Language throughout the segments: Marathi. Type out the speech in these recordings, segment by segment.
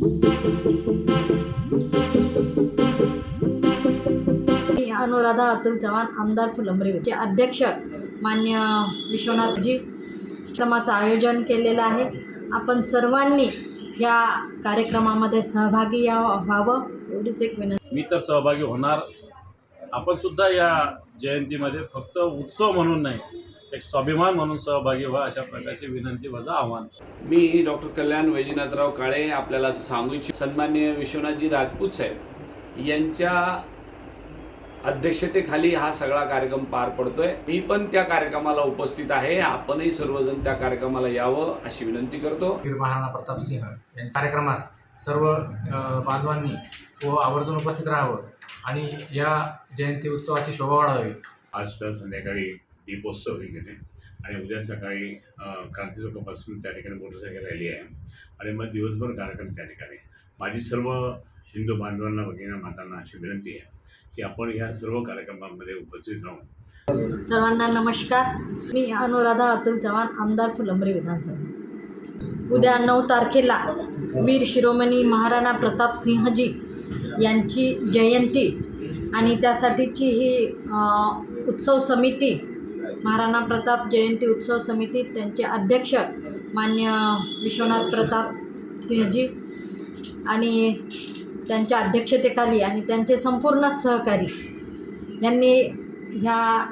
मी अनुराधा अतुल चव्हाण आमदार फुलंब्रीचे अध्यक्ष मान्य विश्वनाथजी कार्यक्रमाचं आयोजन केलेलं आहे. आपण सर्वांनी या कार्यक्रमामध्ये सहभागी या व्हावं एवढीच एक विनंती. मी तर सहभागी होणार. आपण सुद्धा या जयंतीमध्ये फक्त उत्सव म्हणून नाही एक स्वाभिमान म्हणून सहभागी व्हा अशा प्रकारची विनंती माझं आव्हान मी डॉक्टर कल्याण वैजनाथराव काळे आपल्याला असं सांगू इच्छितो. सन्मान्य विश्वनाथजी राजपूत साहेब यांच्या अध्यक्षतेखाली हा सगळा कार्यक्रम पार पडतोय. मी पण त्या कार्यक्रमाला उपस्थित आहे. आपणही सर्वजण त्या कार्यक्रमाला यावं अशी विनंती करतो. वीर महाराणा प्रताप सिंह यांच्या कार्यक्रमास सर्व बांधवांनी व आवर्जून उपस्थित राहावं आणि या जयंती उत्सवाची शोभा वाढावी. आज तर संध्याकाळी दीपोत्सव वगैरे. आणि उद्या सकाळी क्रांती चौकापासून त्या ठिकाणी मोटरसायकल रॅली आहे. आणि मग दिवसभर कार्यक्रम त्या ठिकाणी. माझी सर्व हिंदू बांधवांना भगिनी मातांना अशी विनंती आहे की आपण या सर्व कार्यक्रमांमध्ये उपस्थित राहून सर्वांना नमस्कार. मी अनुराधा अतुल चव्हाण आमदार फुलंब्री विधानसभा. उद्या नऊ तारखेला वीर शिरोमणी महाराणा प्रताप सिंहजी यांची जयंती आणि त्यासाठीची ही उत्सव समिती महाराणा प्रताप जयंती उत्सव समिती त्यांचे अध्यक्ष मान्य विश्वनाथ प्रताप सिंहजी आणि त्यांच्या अध्यक्षतेखाली आणि त्यांचे संपूर्ण सहकारी यांनी ह्या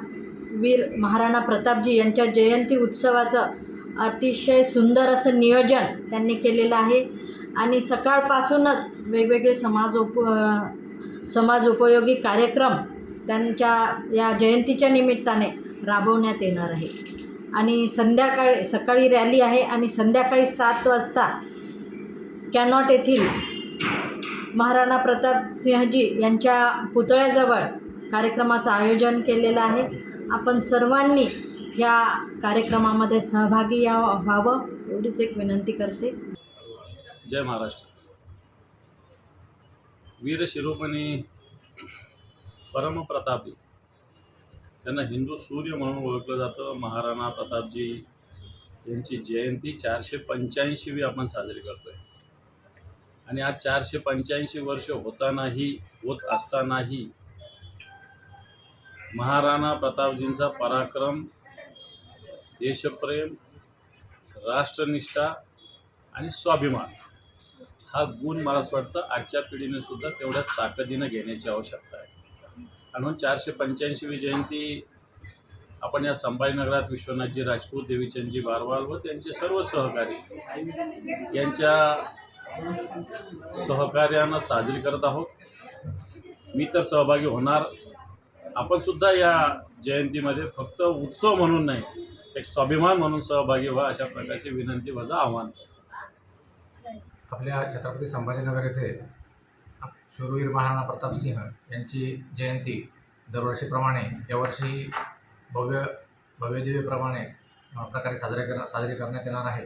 वीर महाराणा प्रतापजी यांच्या जयंती उत्सवाचं अतिशय सुंदर असं नियोजन त्यांनी केलेलं आहे. आणि सकाळपासूनच वेगवेगळे समाज उप समाज उपयोगी कार्यक्रम त्यांच्या या जयंतीच्या निमित्ताने राबवण्यात येणार आहे. आणि संध्याकाळी सकाळी रॅली आहे आणि संध्याकाळी सात वाजता कॅनॉट येथील महाराणा प्रताप सिंहजी यांच्या पुतळ्याजवळ कार्यक्रमाचं आयोजन केलेलं आहे. आपण सर्वांनी या कार्यक्रमामध्ये सहभागी या व्हावं एवढीच एक विनंती करते. जय महाराष्ट्र. वीर शिरोमणी परमप्रतापी त्यांना हिंदू सूर्य म्हणून ओळखलं जातं. महाराणा प्रतापजी यांची जयंती चारशे पंच्याऐंशीवी आपण साजरी करतोय. आणि आज चारशे पंच्याऐंशी वर्ष होतानाही होत असतानाही महाराणा प्रतापजींचा पराक्रम देशप्रेम राष्ट्रनिष्ठा आणि स्वाभिमान हा गुण मला असं वाटतं आजच्या पिढीने सुद्धा तेवढ्याच ताकदीनं घेण्याची आवश्यकता आहे. म्हणून चारशे पंच्याऐंशीवी जयंती आपण या संभाजीनगरात विश्वनाथजी राजपूत देवीचंदजी बारवाल व त्यांचे सर्व सहकारी यांच्या सहकार्यानं साजरी करत आहोत. मी तर सहभागी होणार. आपण सुद्धा या जयंतीमध्ये फक्त उत्सव म्हणून नाही एक स्वाभिमान म्हणून सहभागी व्हा अशा प्रकारची विनंती माझं आव्हान आपल्या छत्रपती संभाजीनगर येथे शूरवीर महाराणा प्रताप सिंह यांची जयंती दरवर्षीप्रमाणे यावर्षी भव्य भव्यदिव्यप्रमाणे प्रकारे साजरे कर साजरी करण्यात येणार आहे.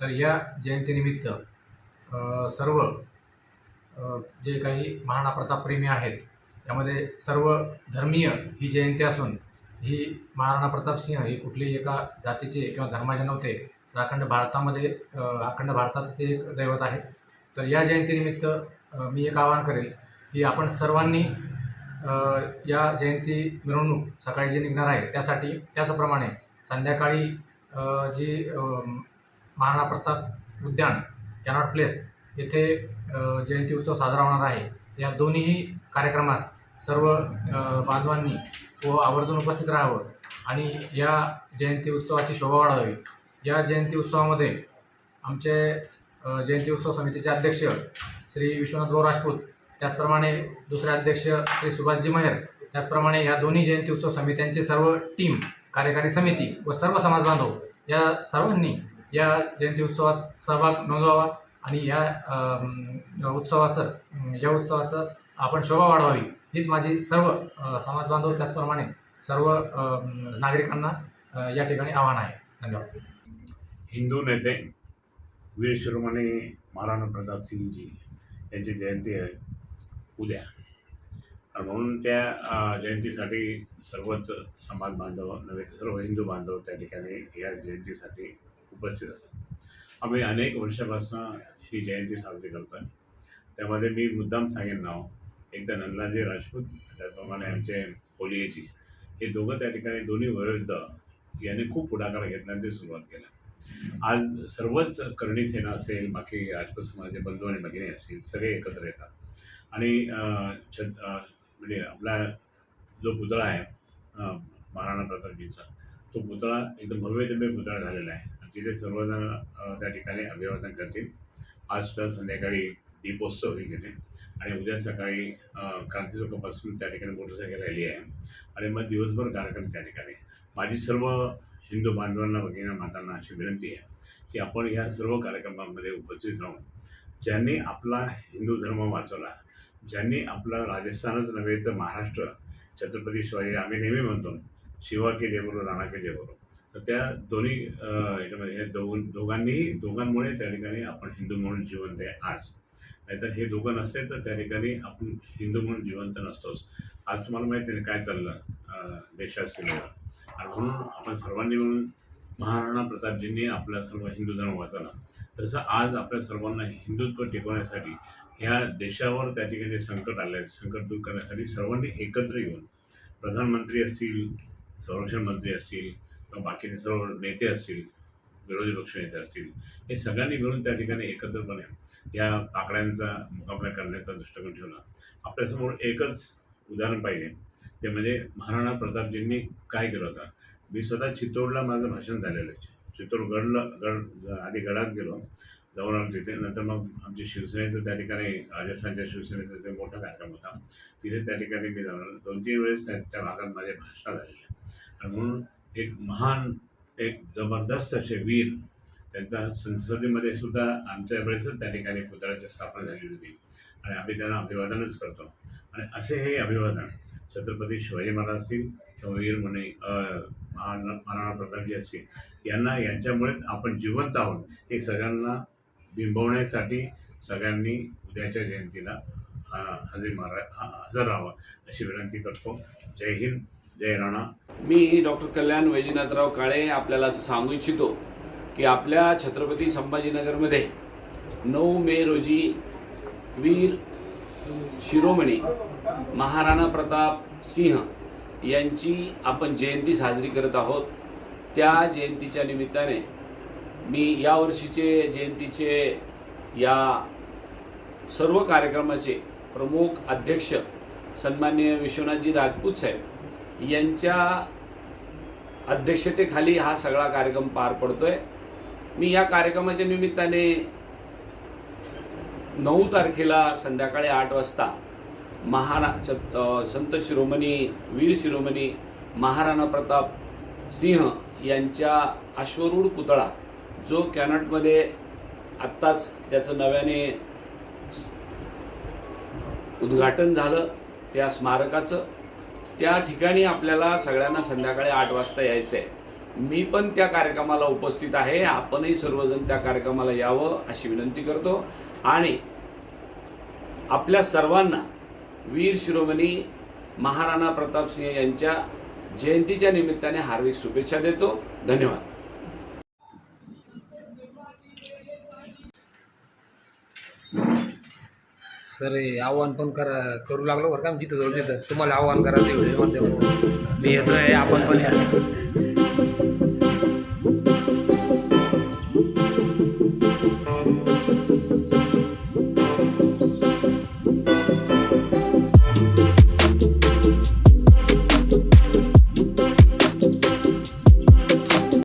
तर या जयंतीनिमित्त सर्व जे काही महाराणा प्रतापप्रेमी आहेत त्यामध्ये सर्व धर्मीय ही जयंती असून ही महाराणा प्रताप सिंह ही कुठलीही एका जातीचे किंवा धर्माचे नव्हते तर अखंड भारतामध्ये अखंड भारताचं ते एक दैवत आहे. तर या जयंतीनिमित्त मी एक आवाहन करेल की आपण सर्वांनी या जयंती मिरवणूक सकाळी जी निघणार आहे त्यासाठी त्याचप्रमाणे संध्याकाळी जी महाराणा प्रताप उद्यान कॅनॉट प्लेस येथे जयंती उत्सव साजरा होणार आहे. या दोन्हीही कार्यक्रमास सर्व बांधवांनी व आवर्जून उपस्थित राहावं आणि या जयंती उत्सवाची शोभा वाढावी. या जयंती उत्सवामध्ये आमचे जयंती उत्सव समितीचे अध्यक्ष श्री विश्वनाथभाऊ राजपूत त्याचप्रमाणे दुसरे अध्यक्ष श्री सुभाषजी मेहर त्याचप्रमाणे या दोन्ही जयंती उत्सव समित्यांचे सर्व टीम कार्यकारी समिती व सर्व समाज बांधव या सर्वांनी या जयंती उत्सवात सहभाग नोंदवावा आणि या उत्सवाचं या उत्सवाचं आपण शोभा वाढवावी हीच माझी सर्व समाजबांधव त्याचप्रमाणे सर्व नागरिकांना या ठिकाणी आव्हान आहे. धन्यवाद. हिंदू नेते वीर शिरोमणी महाराणा प्रताप सिंगजी त्यांची जयंती आहे. उद्या. म्हणून त्या जयंतीसाठी सर्वच समाज बांधव नव्हे तर सर्व हिंदू बांधव त्या ठिकाणी या जयंतीसाठी उपस्थित असतात. आम्ही अनेक वर्षापासून ही जयंती साजरी करतो आहे त्यामध्ये मी मुद्दाम सांगेन नाव. एकदा नंदलालजी राजपूत त्याचप्रमाणे आमचे कोलियेजी हे दोघं त्या ठिकाणी दोन्ही वयोवृद्ध यांनी खूप पुढाकार घेतला आणि ते सुरुवात केला. आज सर्वच करणी सेना असेल बाकी राजपूत समाजाचे बंधू आणि भगिनी असतील सगळे एकत्र येतात. आणि छत म्हणजे आपला जो पुतळा आहे महाराणा प्रतापजींचा तो पुतळा एकदम भव्य दिव्य पुतळा झालेला आहे. आणि तिथे सर्वजण त्या ठिकाणी अभिवादन करतील. आज सुद्धा संध्याकाळी दीपोत्सव होईल तिथे आणि उद्या सकाळी अं, क्रांती चौकापासून त्या ठिकाणी मोटरसायकल रॅली आहे. आणि मग दिवसभर कार्यक्रम त्या ठिकाणी. माझी सर्व हिंदू बांधवांना भगिनींना मातांना अशी विनंती आहे की आपण ह्या सर्व कार्यक्रमांमध्ये उपस्थित राहून ज्यांनी आपला हिंदू धर्म वाचवला ज्यांनी आपला राजस्थानच नव्हे तर महाराष्ट्र छत्रपती शिवाजी आम्ही नेहमी म्हणतो शिवा के जय बोलो राणा के जय बोलो. तर त्या दोन्ही याच्यामध्ये दोघ हे दोघांनीही दोघांमुळे त्या ठिकाणी आपण हिंदू म्हणून जिवंत आहे आज. नाहीतर हे दोघं नसते तर त्या ठिकाणी आपण हिंदू म्हणून जिवंत नसतोच. आज तुम्हाला माहिती आहे काय चाललं देशात सिनेमा. आणि म्हणून आपण सर्वांनी मिळून महाराणा प्रतापजींनी आपला सर्व हिंदू धर्म वाचवला. तसं आज आपल्या सर्वांना हिंदुत्व टिकवण्यासाठी ह्या देशावर त्या ठिकाणी संकट आले आहे संकट दूर करण्यासाठी सर्वांनी एकत्र येऊन प्रधानमंत्री असतील संरक्षण मंत्री असतील किंवा बाकीचे सर्व नेते असतील विरोधी पक्षनेते असतील हे सगळ्यांनी मिळून त्या ठिकाणी एकत्रपणे या आकड्यांचा मुकाबला करण्याचा दृष्टिकोन ठेवला. आपल्यासमोर एकच उदाहरण पाहिजे ते म्हणजे महाराणा प्रतापजींनी काय केलं होतं? मी स्वतः चित्तोडला माझं भाषण झालेलं आहे. चित्तोडगडला गड आधी गडात गेलो जाऊन आलो तिथे नंतर मग आमच्या शिवसेनेचं त्या ठिकाणी राजस्थानच्या शिवसेनेचा ते मोठा कार्यक्रम होता. तिथे त्या ठिकाणी मी जाऊन दोन तीन वेळेस त्या त्या भागात माझे भाषण झालेले. आणि म्हणून एक महान एक जबरदस्त असे वीर त्यांचा संसदेमध्ये सुद्धा आमच्या वेळेसच त्या ठिकाणी पुतळ्याची स्थापना झालेली होती. आणि आम्ही त्यांना अभिवादनच करतो. आणि असे हे अभिवादन छत्रपती शिवाजी महाराज असतील किंवा वीर म्हणे महाराणा महाराणा प्रतापजी असतील यांना यांच्यामुळेच आपण जिवंत आहोत हे सगळ्यांना बिंबवण्यासाठी सगळ्यांनी उद्याच्या जयंतीला हजर मारा हजर राहावं अशी विनंती करतो. जय हिंद. जय राणा मी डॉक्टर कल्याण वैजनाथराव काळे आपल्याला असं सांगू इच्छितो की आपल्या छत्रपती संभाजीनगरमध्ये नऊ मे रोजी वीर शिरोमणी महाराणा प्रताप सिंह यांची आपण जयंती साजरी करत आहोत. त्या जयंतीच्या निमित्ताने मी यावर्षीचे जयंतीचे या सर्व कार्यक्रमाचे प्रमुख अध्यक्ष सन्मान्य विश्वनाथजी राजपूत साहेब यांच्या अध्यक्षतेखाली हा सगळा कार्यक्रम पार पडतोय. मी या कार्यक्रमाच्या निमित्ताने नऊ तारखेला संध्याकाळी आठ वाजता महारा च संत शिरोमणी वीर शिरोमणी महाराणा प्रताप सिंह यांच्या अश्वरूढ पुतळा जो कॅनटमध्ये आत्ताच त्याचं नव्याने उद्घाटन झालं त्या स्मारकाचं. त्या ठिकाणी आपल्याला सगळ्यांना संध्याकाळी आठ वाजता यायचं आहे मी पण त्या कार्यक्रमाला उपस्थित आहे. आपणही सर्वजण त्या कार्यक्रमाला यावं अशी विनंती करतो. आणि आपल्या सर्वांना वीर शिरोमणी महाराणा प्रतापसिंह यांच्या जयंतीच्या निमित्ताने हार्दिक शुभेच्छा देतो. धन्यवाद. सर आव्हान पण करा करू लागलो बरं का. मी तिथं जवळ तिथं तुम्हाला आव्हान करायचं व्हिडिओ माध्यमातून. मी येतोय आपण पण या.